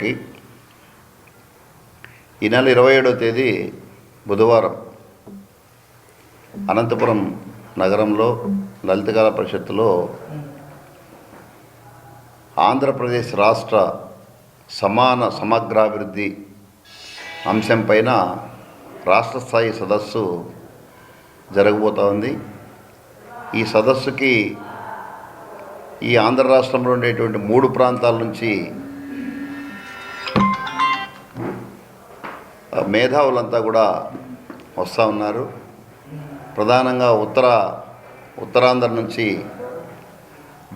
ఒకటి ఈ నెల ఇరవై ఏడవ తేదీ బుధవారం అనంతపురం నగరంలో లలితకళ పరిషత్తులో ఆంధ్రప్రదేశ్ రాష్ట్ర సమాన సమగ్రాభివృద్ధి అంశం పైన రాష్ట్ర స్థాయి సదస్సు జరగబోతూ ఉంది. ఈ సదస్సుకి ఈ ఆంధ్ర రాష్ట్రంలో ఉండేటువంటి మూడు ప్రాంతాల నుంచి మేధావులంతా కూడా వస్తూ ఉన్నారు. ప్రధానంగా ఉత్తర ఉత్తరాంధ్ర నుంచి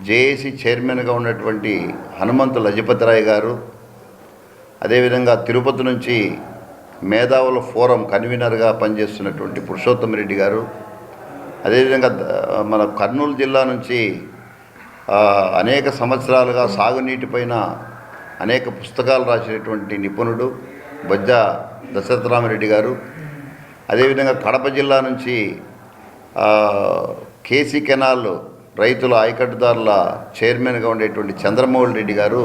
జేఏసీ చైర్మన్గా ఉన్నటువంటి హనుమంతు లజపతిరాయ్ గారు అదేవిధంగా తిరుపతి నుంచి మేధావుల ఫోరం కన్వీనర్గా పనిచేస్తున్నటువంటి పురుషోత్తమ రెడ్డి గారు అదేవిధంగా మన కర్నూలు జిల్లా నుంచి అనేక సంవత్సరాలుగా సాగునీటిపైన అనేక పుస్తకాలు రాసినటువంటి నిపుణుడు బొజ్జ దశరథరామరెడ్డి గారు. అదేవిధంగా కడప జిల్లా నుంచి కేసీ కెనాల్ రైతుల ఆయకట్టుదారుల చైర్మన్గా ఉండేటువంటి చంద్రమోహన్ రెడ్డి గారు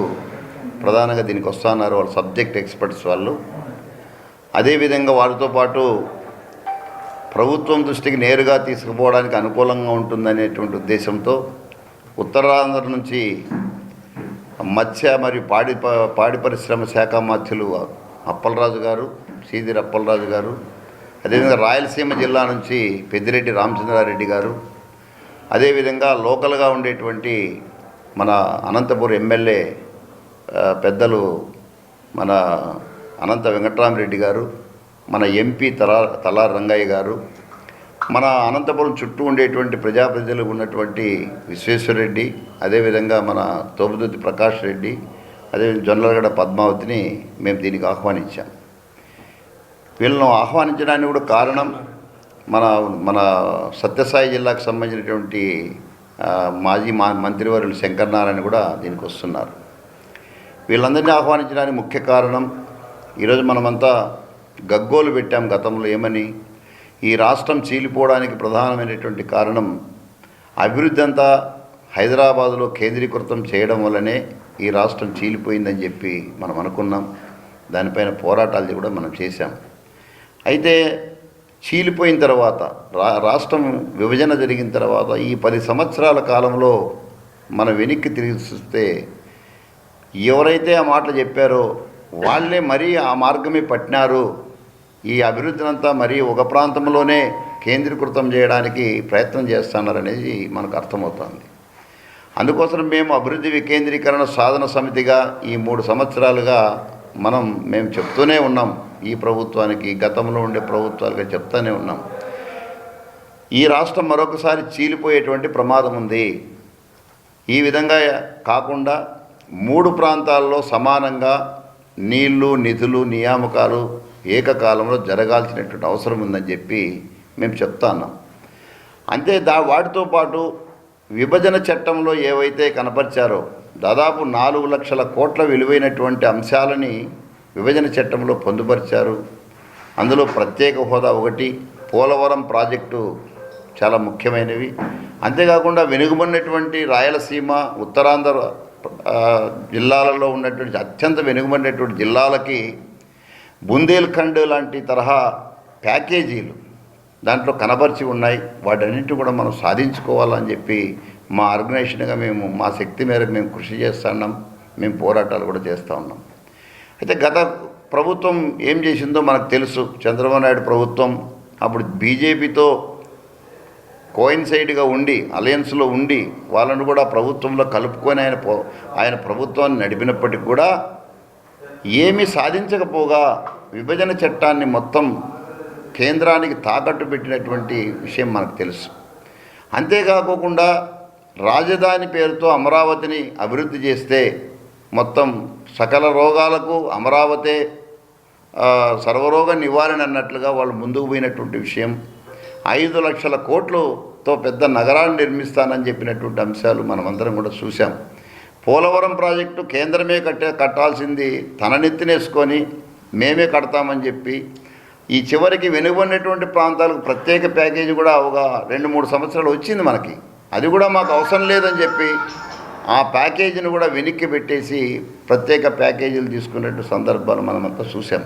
ప్రధానంగా దీనికి వస్తున్నారు. వాళ్ళ సబ్జెక్ట్ ఎక్స్పర్ట్స్ వాళ్ళు. అదేవిధంగా వారితో పాటు ప్రభుత్వం దృష్టికి నేరుగా తీసుకుపోవడానికి అనుకూలంగా ఉంటుందనేటువంటి ఉద్దేశంతో ఉత్తరాంధ్ర నుంచి మత్స్య మరియు పాడి పాడి పరిశ్రమ శాఖ మాధ్యులు అప్పలరాజు గారు సీదిరి అప్పలరాజు గారు అదేవిధంగా రాయలసీమ జిల్లా నుంచి పెద్దిరెడ్డి రామచంద్రారెడ్డి గారు అదేవిధంగా లోకల్గా ఉండేటువంటి మన అనంతపురం ఎమ్మెల్యే పెద్దలు మన అనంత వెంకటరామరెడ్డి గారు మన ఎంపీ తలా తలా రంగయ్య గారు మన అనంతపురం చుట్టూ ఉండేటువంటి ప్రజాప్రతినిధులకు ఉన్నటువంటి విశ్వేశ్వరరెడ్డి అదేవిధంగా మన తోపుదుర్తి ప్రకాష్ రెడ్డి అదే జొన్నలగడ పద్మావతిని మేము దీనికి ఆహ్వానించాం. వీళ్ళను ఆహ్వానించడానికి కూడా కారణం మన మన సత్యసాయి జిల్లాకు సంబంధించినటువంటి మాజీ మా మంత్రివర్యులు శంకర్నారాయణ కూడా దీనికి వస్తున్నారు. వీళ్ళందరినీ ఆహ్వానించడానికి ముఖ్య కారణం ఈరోజు మనమంతా గగ్గోలు పెట్టాం గతంలో ఏమని ఈ రాష్ట్రం చీలిపోవడానికి ప్రధానమైనటువంటి కారణం అభివృద్ధి అంతా హైదరాబాదులో కేంద్రీకృతం చేయడం వల్లనే ఈ రాష్ట్రం చీలిపోయిందని చెప్పి మనం అనుకున్నాం. దానిపైన పోరాటాలు కూడా మనం చేశాం. అయితే చీలిపోయిన తర్వాత రా రాష్ట్రం విభజన జరిగిన తర్వాత ఈ పది సంవత్సరాల కాలంలో మనం వెనక్కి తిరిగి చూస్తే ఎవరైతే ఆ మాటలు చెప్పారో వాళ్ళే మరీ ఆ మార్గమే పట్టినారు. ఈ అభివృద్ధినంతా మరీ ఒక ప్రాంతంలోనే కేంద్రీకృతం చేయడానికి ప్రయత్నం చేస్తున్నారనేది మనకు అర్థమవుతుంది. అందుకోసం మేము అభివృద్ధి వికేంద్రీకరణ సాధన సమితిగా ఈ మూడు సంవత్సరాలుగా మనం మేము చెప్తూనే ఉన్నాం. ఈ ప్రభుత్వానికి గతంలో ఉండే ప్రభుత్వాలుగా చెప్తూనే ఉన్నాం. ఈ రాష్ట్రం మరొకసారి చీలిపోయేటువంటి ప్రమాదం ఉంది. ఈ విధంగా కాకుండా మూడు ప్రాంతాల్లో సమానంగా నీళ్ళు నిధులు నియామకాలు ఏకకాలంలో జరగాల్సినటువంటి అవసరం ఉందని చెప్పి మేము చెప్తున్నాం అంతే దా వాటితో పాటు విభజన చట్టంలో ఏవైతే కనపరిచారో దాదాపు నాలుగు లక్షల కోట్ల విలువైనటువంటి అంశాలని విభజన చట్టంలో పొందుపరిచారు. అందులో ప్రత్యేక హోదా ఒకటి పోలవరం ప్రాజెక్టు చాలా ముఖ్యమైనవి. అంతేకాకుండా వెనుకబడినటువంటి రాయలసీమ ఉత్తరాంధ్ర జిల్లాలలో ఉన్నటువంటి అత్యంత వెనుకబడినటువంటి జిల్లాలకి బుందేల్ఖండ్ లాంటి తరహా ప్యాకేజీలు దాంట్లో కనబరిచి ఉన్నాయి. వాటన్నింటి కూడా మనం సాధించుకోవాలని చెప్పి మా ఆర్గనైజేషన్గా మేము మా శక్తి మేరకు మేము కృషి చేస్తున్నాం మేము పోరాటాలు కూడా చేస్తూ ఉన్నాం. అయితే గత ప్రభుత్వం ఏం చేసిందో మనకు తెలుసు. చంద్రబాబు నాయుడు ప్రభుత్వం అప్పుడు బీజేపీతో కోయిన్సైడ్గా ఉండి అలయన్స్లో ఉండి వాళ్ళను కూడా ప్రభుత్వంలో కలుపుకొని ఆయన పో ఆయన ప్రభుత్వాన్ని నడిపినప్పటికీ కూడా ఏమీ సాధించకపోగా విభజన చట్టాన్ని మొత్తం కేంద్రానికి తాకట్టు పెట్టినటువంటి విషయం మనకు తెలుసు. అంతేకాకోకుండా రాజధాని పేరుతో అమరావతిని అభివృద్ధి చేస్తే మొత్తం సకల రోగాలకు అమరావతే సర్వరోగ నివారణ అన్నట్లుగా వాళ్ళు ముందుకు పోయినటువంటి విషయం. ఐదు లక్షల కోట్లతో పెద్ద నగరాన్ని నిర్మిస్తానని చెప్పినటువంటి అంశాలు మనమందరం కూడా చూసాం పోలవరం ప్రాజెక్టు కేంద్రమే కట్టే కట్టాల్సింది తన నెత్తినేసుకొని మేమే కడతామని చెప్పి ఈ చివరికి వెనుకబడినటువంటి ప్రాంతాలకు ప్రత్యేక ప్యాకేజీ కూడా ఒక రెండు మూడు సంవత్సరాలు వచ్చింది మనకి. అది కూడా మాకు అవసరం లేదని చెప్పి ఆ ప్యాకేజీని కూడా వెనక్కి పెట్టేసి ప్రత్యేక ప్యాకేజీలు తీసుకునేటువంటి సందర్భాలు మనమంతా చూసాం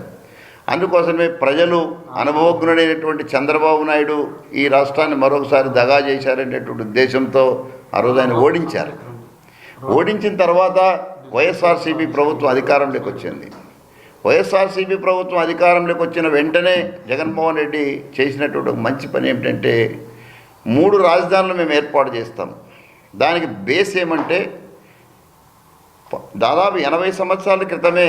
అందుకోసమే ప్రజలు అనుభవజ్ఞుడైనటువంటి చంద్రబాబు నాయుడు ఈ రాష్ట్రాన్ని మరొకసారి దగా చేశారనేటువంటి ఉద్దేశంతో ఆ రోజు ఆయన ఓడించారు. ఓడించిన తర్వాత వైఎస్ఆర్సీపీ ప్రభుత్వం అధికారంలోకి వచ్చింది. వైఎస్ఆర్సీపీ ప్రభుత్వం అధికారంలోకి వచ్చిన వెంటనే జగన్మోహన్ రెడ్డి చేసినటువంటి ఒక మంచి పని ఏమిటంటే మూడు రాజధానులు మేము ఏర్పాటు చేస్తాం. దానికి బేస్ ఏమంటే దాదాపు ఎనభై సంవత్సరాల క్రితమే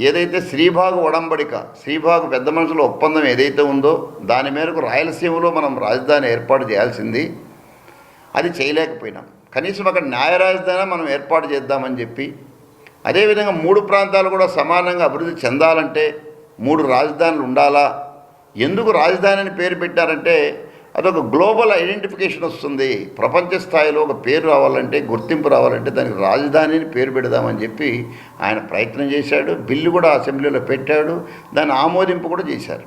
ఏదైతే శ్రీభాగు ఒడంబడిక శ్రీభాగు పెద్ద మనుషుల ఒప్పందం ఏదైతే ఉందో దాని మేరకు రాయలసీమలో మనం రాజధాని ఏర్పాటు చేయాల్సింది. అది చేయలేకపోయినాం. కనీసం అక్కడ న్యాయ రాజధాని మనం ఏర్పాటు చేద్దామని చెప్పి అదేవిధంగా మూడు ప్రాంతాలు కూడా సమానంగా అభివృద్ధి చెందాలంటే మూడు రాజధానులు ఉండాలా? ఎందుకు రాజధాని అని పేరు పెట్టారంటే అదొక గ్లోబల్ ఐడెంటిఫికేషన్ వస్తుంది. ప్రపంచ స్థాయిలో ఒక పేరు రావాలంటే గుర్తింపు రావాలంటే దానికి రాజధానిని పేరు పెడదామని చెప్పి ఆయన ప్రయత్నం చేశాడు. బిల్లు కూడా అసెంబ్లీలో పెట్టాడు. దాన్ని ఆమోదింపు కూడా చేశారు.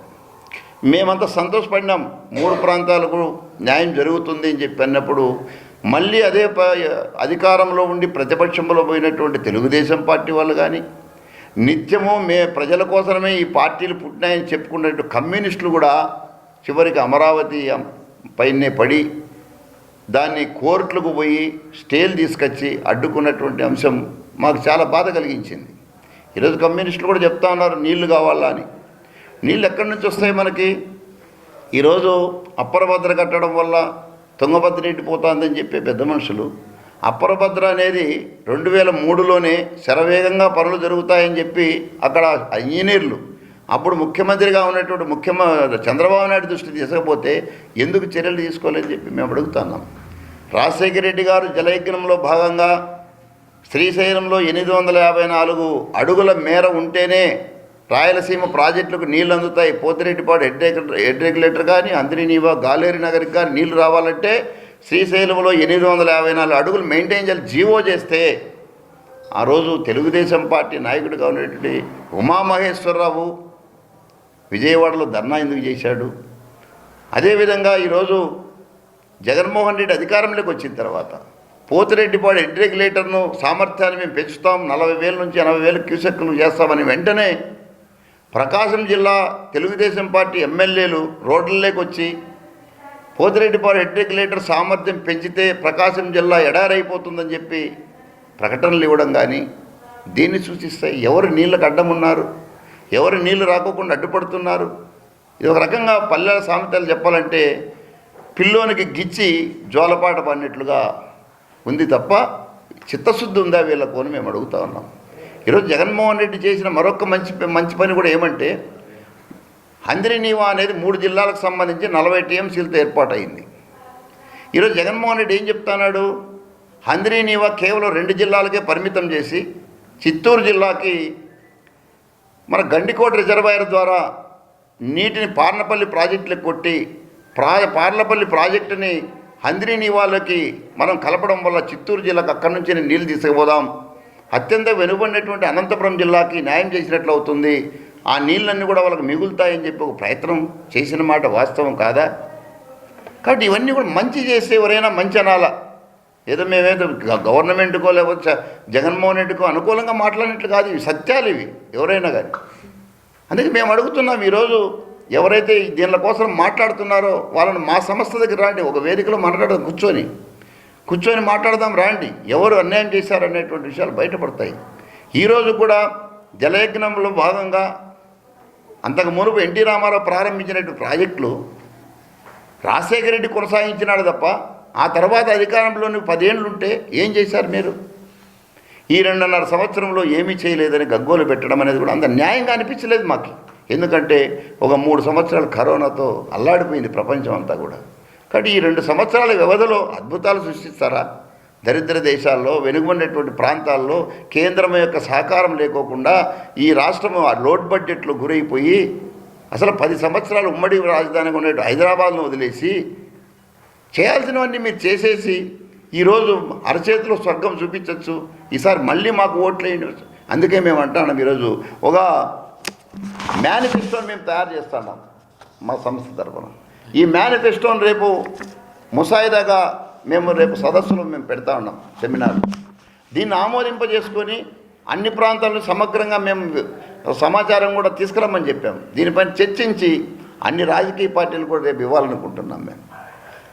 మేమంతా సంతోషపడినాం. మూడు ప్రాంతాలకు న్యాయం జరుగుతుంది అని చెప్పి అన్నప్పుడు మళ్ళీ అదే ప- అధికారంలో ఉండి ప్రతిపక్షంలో పోయినటువంటి తెలుగుదేశం పార్టీ వాళ్ళు కానీ నిత్యము మే ప్రజల కోసమే ఈ పార్టీలు పుట్టినాయని చెప్పుకున్నట్టు కమ్యూనిస్టులు కూడా చివరికి అమరావతి పైనే పడి దాన్ని కోర్టులకు పోయి స్టేలు తీసుకొచ్చి అడ్డుకున్నటువంటి అంశం మాకు చాలా బాధ కలిగించింది. ఈరోజు కమ్యూనిస్టులు కూడా చెప్తా ఉన్నారు నీళ్ళు కావాలా అని. నీళ్ళు ఎక్కడి నుంచి వస్తాయి మనకి? ఈరోజు అప్పర భద్ర కట్టడం వల్ల తుంగభద్ర నిండిపోతుందని చెప్పే పెద్ద మనుషులు అప్పరభద్ర అనేది రెండు వేల మూడులోనే శరవేగంగా పనులు జరుగుతాయని చెప్పి అక్కడ ఇంజనీర్లు అప్పుడు ముఖ్యమంత్రిగా ఉన్నటువంటి ముఖ్యమ చంద్రబాబు నాయుడు దృష్టి తీసుకపోతే ఎందుకు చర్యలు తీసుకోవాలని చెప్పి మేము అడుగుతున్నాం. రాజశేఖర రెడ్డి గారు జలయజ్ఞంలో భాగంగా శ్రీశైలంలో ఎనిమిది వందల యాభై నాలుగు అడుగుల మేర ఉంటేనే రాయలసీమ ప్రాజెక్టులకు నీళ్ళు అందుతాయి. పోతిరెడ్డిపాడు హెడ్ హెడ్ రెగ్యులేటర్ కానీ అందరినీవా గాలేరి నగర్కి కానీ నీళ్ళు రావాలంటే శ్రీశైలంలో ఎనిమిది వందల యాభై నాలుగు అడుగులు మెయింటైన్ చేయాలి. జీవో చేస్తే ఆ రోజు తెలుగుదేశం పార్టీ నాయకుడిగా ఉన్నటువంటి ఉమామహేశ్వరరావు విజయవాడలో ధర్నా ఎందుకు చేశాడు? అదేవిధంగా ఈరోజు జగన్మోహన్ రెడ్డి అధికారంలోకి వచ్చిన తర్వాత పోతిరెడ్డిపాడు హెడ్ రెగ్యులేటర్ను సామర్థ్యాన్ని మేము పెంచుతాం. నలభై వేల నుంచి ఎనభై వేల క్యూసెక్లు చేస్తామని వెంటనే ప్రకాశం జిల్లా తెలుగుదేశం పార్టీ ఎమ్మెల్యేలు రోడ్లలోకి వచ్చి పోతిరెడ్డిపాడు హెడ్ రెగ్యులేటర్ సామర్థ్యం పెంచితే ప్రకాశం జిల్లా ఎడారైపోతుందని చెప్పి ప్రకటనలు ఇవ్వడం కానీ దీన్ని సూచిస్తాయి ఎవరు నీళ్ళకు అడ్డం ఉన్నారు ఎవరు నీళ్ళు రాకోకుండా అడ్డుపడుతున్నారు? ఇది ఒక రకంగా పల్లెల సామెతలు చెప్పాలంటే పిల్లోనికి గిచ్చి జోలపాట పడినట్లుగా ఉంది తప్ప చిత్తశుద్ధి ఉందా వీళ్ళకు అని మేము అడుగుతా ఉన్నాం. ఈరోజు జగన్మోహన్ రెడ్డి చేసిన మరొక మంచి మంచి పని కూడా ఏమంటే హంద్రినీవా అనేది మూడు జిల్లాలకు సంబంధించి నలభై టీఎంసీలతో ఏర్పాటైంది ఈరోజు జగన్మోహన్ రెడ్డి ఏం చెప్తున్నాడు? హంద్రినీవా కేవలం రెండు జిల్లాలకే పరిమితం చేసి చిత్తూరు జిల్లాకి మన గండికోట రిజర్వాయర్ ద్వారా నీటిని పార్నపల్లి ప్రాజెక్టులకు కొట్టి ప్రా పార్లపల్లి ప్రాజెక్టుని హంద్రీనీవాలకి మనం కలపడం వల్ల చిత్తూరు జిల్లాకు అక్కడి నుంచి నీళ్ళు తీసుకుపోదాం. అత్యంత వెనుబడినటువంటి అనంతపురం జిల్లాకి న్యాయం చేసినట్లు అవుతుంది. ఆ నీళ్ళన్నీ కూడా వాళ్ళకి మిగులుతాయని చెప్పి ఒక ప్రయత్నం చేసిన మాట వాస్తవం కాదా? కాబట్టి ఇవన్నీ కూడా మంచి చేస్తే ఎవరైనా మంచి అనాలా. ఏదో మేమేదో గవర్నమెంట్కో లేకపోతే జగన్మోహన్ రెడ్డికో అనుకూలంగా మాట్లాడినట్లు కాదు ఇవి సత్యాలు ఇవి ఎవరైనా కానీ అందుకే మేము అడుగుతున్నాం ఈరోజు ఎవరైతే ఈ దీనిల కోసం మాట్లాడుతున్నారో వాళ్ళని మా సంస్థ దగ్గర రాండి ఒక వేదికలో మాట్లాడడం కూర్చొని. కూర్చొని మాట్లాడదాం రాండి. ఎవరు అన్యాయం చేశారనేటువంటి విషయాలు బయటపడతాయి. ఈరోజు కూడా జలయజ్ఞంలో భాగంగా అంతకు మునుపు ఎన్టీ రామారావు ప్రారంభించినటువంటి ప్రాజెక్టులు రాజశేఖర రెడ్డి కొనసాగించినాడు తప్ప ఆ తర్వాత అధికారంలోని పదేళ్ళు ఉంటే ఏం చేశారు మీరు? ఈ రెండున్నర సంవత్సరంలో ఏమీ చేయలేదని గగ్గోలు పెట్టడం అనేది కూడా అంత న్యాయంగా అనిపించలేదు మాకు. ఎందుకంటే ఒక మూడు సంవత్సరాలు కరోనాతో అల్లాడిపోయింది ప్రపంచం అంతా కూడా. కాబట్టి ఈ రెండు సంవత్సరాల వ్యవధిలో అద్భుతాలు సృష్టిస్తారా? దరిద్ర దేశాల్లో వెనుకబడినటువంటి ప్రాంతాల్లో కేంద్రం యొక్క సహకారం లేకోకుండా ఈ రాష్ట్రం ఆ లోడ్ బడ్జెట్లో గురైపోయి అసలు పది సంవత్సరాలు ఉమ్మడి రాజధానిగా ఉండే హైదరాబాద్ను వదిలేసి చేయాల్సినవన్నీ మీరు చేసేసి ఈరోజు అరచేతిలో స్వర్గం చూపించవచ్చు ఈసారి మళ్ళీ మాకు ఓట్లేయండి అందుకే మేము అంటున్నాం ఈరోజు ఒక మేనిఫెస్టోని మేము తయారు చేస్తున్నాం మా సంస్థ తరఫున ఈ మేనిఫెస్టోని రేపు ముసాయిదాగా మేము రేపు సదస్సులో మేము పెడతా ఉన్నాం సెమినార్ దీన్ని ఆమోదింపజేసుకొని అన్ని ప్రాంతాలను సమగ్రంగా మేము సమాచారం కూడా తీసుకురమ్మని చెప్పాం. దీనిపైన చర్చించి అన్ని రాజకీయ పార్టీలు కూడా రేపు ఇవ్వాలనుకుంటున్నాం మేము.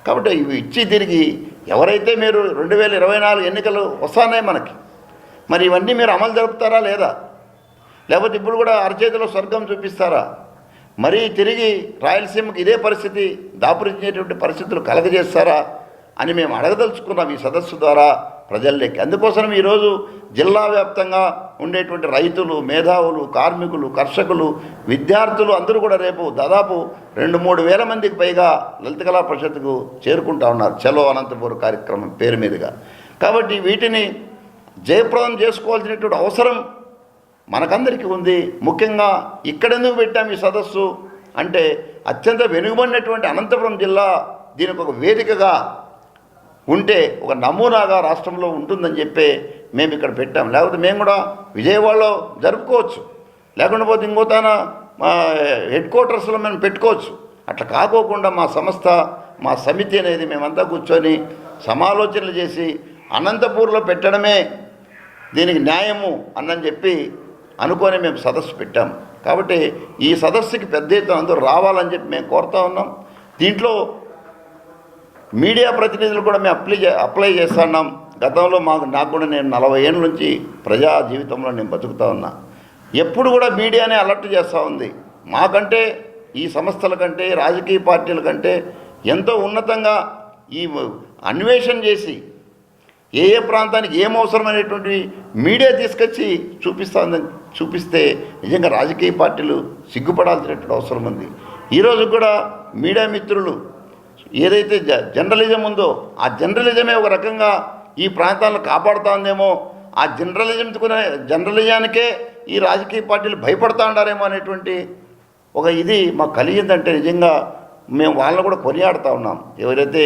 కాబట్టి ఇవి ఇచ్చి తిరిగి ఎవరైతే మీరు రెండు వేల ఇరవై నాలుగు ఎన్నికలు వస్తున్నాయి మనకి మరి ఇవన్నీ మీరు అమలు జరుపుతారా లేదా? లేకపోతే ఇప్పుడు కూడా అరచేతిలో స్వర్గం చూపిస్తారా? మరీ తిరిగి రాయలసీమకి ఇదే పరిస్థితి దాపురించేటువంటి పరిస్థితులు కలగజేస్తారా అని మేము అడగదలుచుకున్నాం ఈ సదస్సు ద్వారా ప్రజల్లోకి. అందుకోసం ఈరోజు జిల్లా వ్యాప్తంగా ఉండేటువంటి రైతులు మేధావులు కార్మికులు కర్షకులు విద్యార్థులు అందరూ కూడా రేపు దాదాపు రెండు మూడు వేల మందికి పైగా లలిత కళా పరిషత్కు చేరుకుంటా ఉన్నారు. చలో అనంతపురం కార్యక్రమం పేరు మీదుగా. కాబట్టి వీటిని జయప్రదం చేసుకోవాల్సినటువంటి అవసరం మనకందరికీ ఉంది. ముఖ్యంగా ఇక్కడెందుకు పెట్టాం ఈ సదస్సు? అంటే అత్యంత వెనుకబడినటువంటి అనంతపురం జిల్లా దీనికి ఒక వేదికగా ఉంటే ఒక నమూనాగా రాష్ట్రంలో ఉంటుందని చెప్పి మేము ఇక్కడ పెట్టాం. లేకపోతే మేము కూడా విజయవాడలో జరుపుకోవచ్చు. లేకుండా పోతే ఇంకోతాన మా హెడ్ క్వార్టర్స్లో మేము పెట్టుకోవచ్చు. అట్లా కాకోకుండా మా సంస్థ మా సమితి అనేది మేమంతా కూర్చొని సమాలోచనలు చేసి అనంతపూర్లో పెట్టడమే దీనికి న్యాయము అన్నని చెప్పి అనుకొని మేము సదస్సు పెట్టాం. కాబట్టి ఈ సదస్సుకి పెద్ద ఎత్తున అందరూ రావాలని చెప్పి మేము కోరుతా ఉన్నాం. దీంట్లో మీడియా ప్రతినిధులు కూడా మేము అప్లై చే అప్లై చేస్తున్నాం గతంలో మాకు నాకు కూడా నేను నలభై ఏళ్ళ నుంచి ప్రజా జీవితంలో నేను బతుకుతా ఉన్నా. ఎప్పుడు కూడా మీడియానే అలర్ట్ చేస్తూ ఉంది. మాకంటే ఈ సంస్థల కంటే రాజకీయ పార్టీల కంటే ఎంతో ఉన్నతంగా ఈ అన్వేషణ చేసి ఏ ఏ ప్రాంతానికి ఏం అవసరమైనటువంటి మీడియా తీసుకొచ్చి చూపిస్తుందని చూపిస్తే నిజంగా రాజకీయ పార్టీలు సిగ్గుపడాల్సినటువంటి అవసరం ఉంది. ఈరోజు కూడా మీడియా మిత్రులు ఏదైతే జ జర్నలిజం ఉందో ఆ జర్నలిజమే ఒక రకంగా ఈ ప్రాంతాలను కాపాడుతుందేమో ఆ జర్నలిజం జర్నలిజానికే ఈ రాజకీయ పార్టీలు భయపడతా ఉండారేమో అనేటువంటి ఒక ఇది మాకు కలిగిందంటే నిజంగా మేము వాళ్ళని కూడా కొనియాడుతూ ఉన్నాం. ఎవరైతే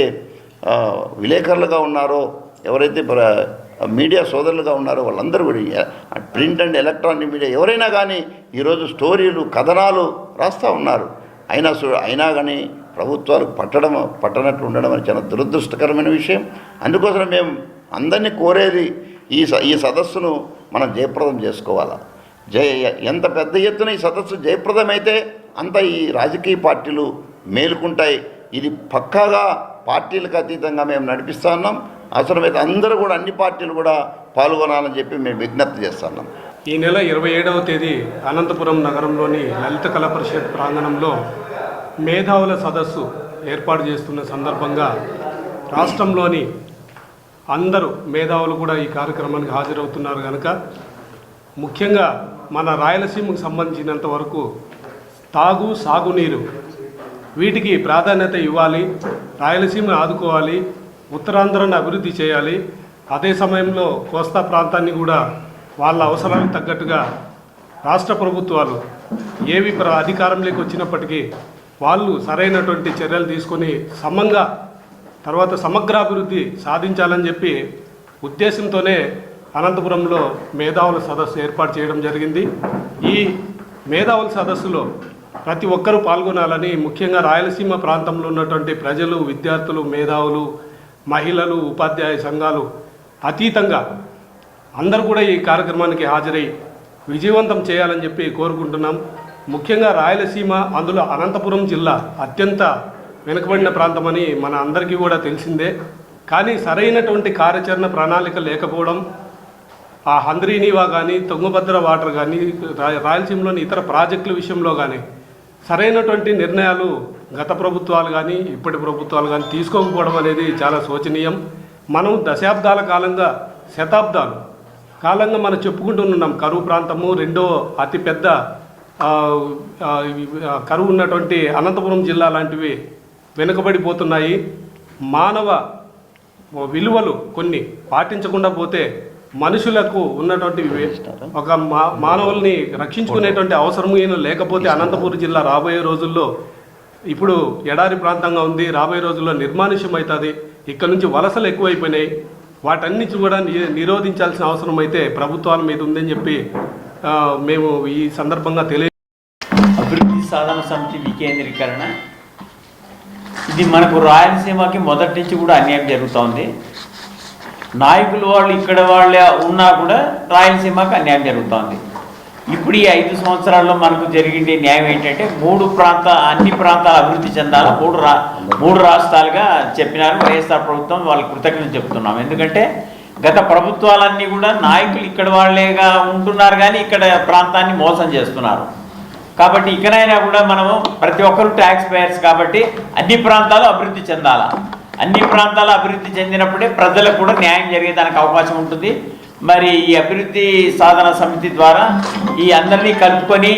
విలేకరులుగా ఉన్నారో ఎవరైతే ప్ర- మీడియా సోదరులుగా ఉన్నారో వాళ్ళందరూ కూడా ప్రింట్ అండ్ ఎలక్ట్రానిక్ మీడియా ఎవరైనా కానీ ఈరోజు స్టోరీలు కథనాలు రాస్తూ ఉన్నారు. అయినా అయినా కానీ ప్రభుత్వాలు పట్టడం పట్టనట్లు ఉండడం అని చాలా దురదృష్టకరమైన విషయం. అందుకోసం మేము అందరినీ కోరేది ఈ స ఈ సదస్సును మనం జయప్రదం చేసుకోవాలా. జయ ఎంత పెద్ద ఎత్తున ఈ సదస్సు జయప్రదమైతే అంత ఈ రాజకీయ పార్టీలు మేలుకుంటాయి. ఇది పక్కాగా పార్టీలకు అతీతంగా మేము నడిపిస్తా ఉన్నాం. అవసరమైతే అందరూ కూడా అన్ని పార్టీలు కూడా పాల్గొనాలని చెప్పి మేము విజ్ఞప్తి చేస్తున్నాం ఈ నెల ఇరవై ఏడవ తేదీ అనంతపురం నగరంలోని లలిత కళా పరిషత్ ప్రాంగణంలో మేధావుల సదస్సు ఏర్పాటు చేస్తున్న సందర్భంగా రాష్ట్రంలోని అందరూ మేధావులు కూడా ఈ కార్యక్రమానికి హాజరవుతున్నారు కనుక ముఖ్యంగా మన రాయలసీమకు సంబంధించినంత వరకు తాగు సాగునీరు వీటికి ప్రాధాన్యత ఇవ్వాలి రాయలసీమ ఆదుకోవాలి ఉత్తరాంధ్రను అభివృద్ధి చేయాలి. అదే సమయంలో కోస్తా ప్రాంతాన్ని కూడా వాళ్ళ అవసరాలకు తగ్గట్టుగా రాష్ట్ర ప్రభుత్వాలు ఏవి ప్ర అధికారంలోకి వచ్చినప్పటికీ వాళ్ళు సరైనటువంటి చర్యలు తీసుకొని సమంగా తర్వాత సమగ్రాభివృద్ధి సాధించాలని చెప్పి ఉద్దేశంతోనే అనంతపురంలో మేధావుల సదస్సు ఏర్పాటు చేయడం జరిగింది. ఈ మేధావుల సదస్సులో ప్రతి ఒక్కరూ పాల్గొనాలని ముఖ్యంగా రాయలసీమ ప్రాంతంలో ఉన్నటువంటి ప్రజలు విద్యార్థులు మేధావులు మహిళలు ఉపాధ్యాయ సంఘాలు అతీతంగా అందరూ కూడా ఈ కార్యక్రమానికి హాజరై విజయవంతం చేయాలని చెప్పి కోరుకుంటున్నాం. ముఖ్యంగా రాయలసీమ అందులో అనంతపురం జిల్లా అత్యంత వెనుకబడిన ప్రాంతమని మన అందరికీ కూడా తెలిసిందే. కానీ సరైనటువంటి కార్యాచరణ ప్రణాళిక లేకపోవడం ఆ హంద్రీనీవా కానీ తుంగభద్ర వాటర్ కానీ రాయలసీమలోని ఇతర ప్రాజెక్టుల విషయంలో కానీ సరైనటువంటి నిర్ణయాలు గత ప్రభుత్వాలు కానీ ఇప్పటి ప్రభుత్వాలు కానీ తీసుకోకపోవడం అనేది చాలా శోచనీయం. మనం దశాబ్దాల కాలంగా శతాబ్దాలు కాలంగా మనం చెప్పుకుంటున్నాం. కరువు ప్రాంతము రెండో అతిపెద్ద కరువు ఉన్నటువంటి అనంతపురం జిల్లా లాంటివి వెనుకబడిపోతున్నాయి. మానవ విలువలు కొన్ని పాటించకుండా పోతే మనుషులకు ఉన్నటువంటి ఒక మా మానవుల్ని రక్షించుకునేటువంటి అవసరం ఈయన లేకపోతే అనంతపురం జిల్లా రాబోయే రోజుల్లో ఇప్పుడు ఎడారి ప్రాంతంగా ఉంది రాబోయే రోజుల్లో నిర్మానుష్యం అవుతుంది ఇక్కడ నుంచి వలసలు ఎక్కువైపోయినాయి. వాటన్నిటి కూడా నిరోధించాల్సిన అవసరం అయితే ప్రభుత్వాల మీద ఉందని చెప్పి మేము ఈ సందర్భంగా తెలియ అభివృద్ధి సాధన సమితి వికేంద్రీకరణ. ఇది మనకు రాయలసీమకి మొదటి నుంచి కూడా అన్యాయం జరుగుతోంది నాయకులు వాళ్ళు ఇక్కడ వాళ్ళే ఉన్నా కూడా రాయలసీమకు అన్యాయం జరుగుతోంది. ఇప్పుడు ఈ ఐదు సంవత్సరాల్లో మనకు జరిగిండే న్యాయం ఏంటంటే మూడు ప్రాంత అన్ని ప్రాంతాలు అభివృద్ధి చెందాలి మూడు రా మూడు రాష్ట్రాలుగా చెప్పినారు వైఎస్ఆర్ ప్రభుత్వం. వాళ్ళు కృతజ్ఞత చెప్తున్నాం. ఎందుకంటే గత ప్రభుత్వాలన్నీ కూడా నాయకులు ఇక్కడ వాళ్ళేగా ఉంటున్నారు కానీ ఇక్కడ ప్రాంతాన్ని మోసం చేస్తున్నారు. కాబట్టి ఇకనైనా కూడా మనము ప్రతి ఒక్కరు ట్యాక్స్ పేయర్స్ కాబట్టి అన్ని ప్రాంతాలు అభివృద్ధి చెందాలా? అన్ని ప్రాంతాలు అభివృద్ధి చెందినప్పుడే ప్రజలకు కూడా న్యాయం జరిగేదానికి అవకాశం ఉంటుంది. మరి ఈ అభివృద్ధి సాధన సమితి ద్వారా ఈ అందరినీ కలుపుకొని